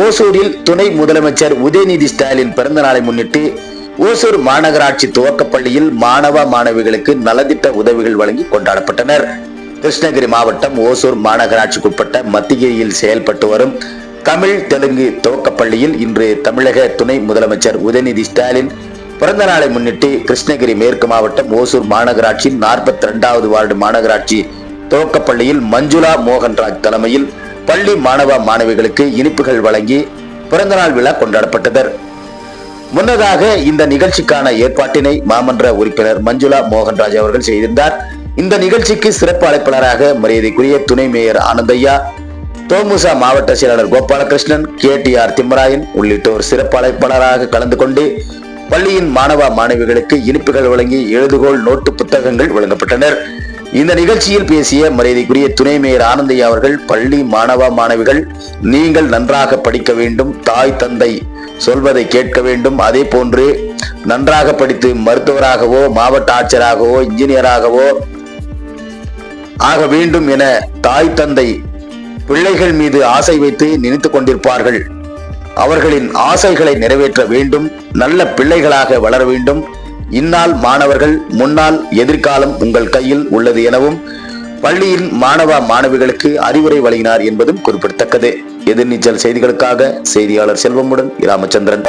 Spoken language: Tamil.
ஓசூரில் துணை முதலமைச்சர் உதயநிதி ஸ்டாலின் பிறந்த நாளை முன்னிட்டு ஓசூர் மாநகராட்சி துவக்கப்பள்ளியில் மாணவ மாணவிகளுக்கு நலத்திட்ட உதவிகள் வழங்கி கொண்டாடப்பட்டனர். கிருஷ்ணகிரி மாவட்டம் ஓசூர் மாநகராட்சிக்குட்பட்ட மத்தியில் செயல்பட்டு வரும் தமிழ் தெலுங்கு துவக்கப்பள்ளியில் இன்று தமிழக துணை முதலமைச்சர் உதயநிதி ஸ்டாலின் பிறந்த நாளை முன்னிட்டு கிருஷ்ணகிரி மேற்கு மாவட்டம் ஓசூர் மாநகராட்சியின் நாற்பத்தி இரண்டாவது வார்டு மாநகராட்சி துவக்கப்பள்ளியில் மஞ்சுளா மோகன்ராஜ் தலைமையில் பள்ளி மாணவ மாணவிகளுக்கு இனிப்புகள் வழங்கி பிறந்தநாள் விழா கொண்டாடப்பட்டது முன்னதாக இந்த நிகழ்ச்சிக்கான ஏற்பாட்டினை மாமன்ற உறுப்பினர் மஞ்சுளா மோகன்ராஜ் அவர்கள் செய்திருந்தார். இந்த நிகழ்ச்சிக்கு சிறப்பு அழைப்பாளராக மரியாதைக்குரிய துணை மேயர் ஆனந்தையா தோமுசா மாவட்ட செயலாளர் Gopalakrishnan K D R Thimmarayan உள்ளிட்டோர் சிறப்பு அழைப்பாளராக கலந்து கொண்டு பள்ளியின் மாணவ மாணவிகளுக்கு இனிப்புகள் வழங்கி எழுதுகோள் நோட்டு புத்தகங்கள் வழங்கப்பட்டனர். இந்த நிகழ்ச்சியில் பேசிய மரியாதைக்குரிய துணை மேயர் ஆனந்தையா அவர்கள் பள்ளி மாணவ மாணவிகள் நீங்கள் நன்றாக படிக்க வேண்டும் தாய் தந்தை சொல்வதை கேட்க வேண்டும். அதே போன்று நன்றாக படித்து மருத்துவராகவோ மாவட்ட ஆட்சியராகவோ இன்ஜினியராகவோ ஆக வேண்டும் என தாய் தந்தை பிள்ளைகள் மீது ஆசை வைத்து நினைத்து கொண்டிருப்பார்கள். அவர்களின் ஆசைகளை நிறைவேற்ற வேண்டும் நல்ல பிள்ளைகளாக வளர வேண்டும். இந்நாள் மாணவர்கள் முன்னாள் எதிர்காலம் உங்கள் கையில் உள்ளது எனவும் பள்ளியின் மாணவ மாணவிகளுக்கு அறிவுரை வழங்கினார் என்பதும் குறிப்பிடத்தக்கது. எதிர்நீச்சல் செய்திகளுக்காக செய்தியாளர் செல்வமுடன் ராமச்சந்திரன்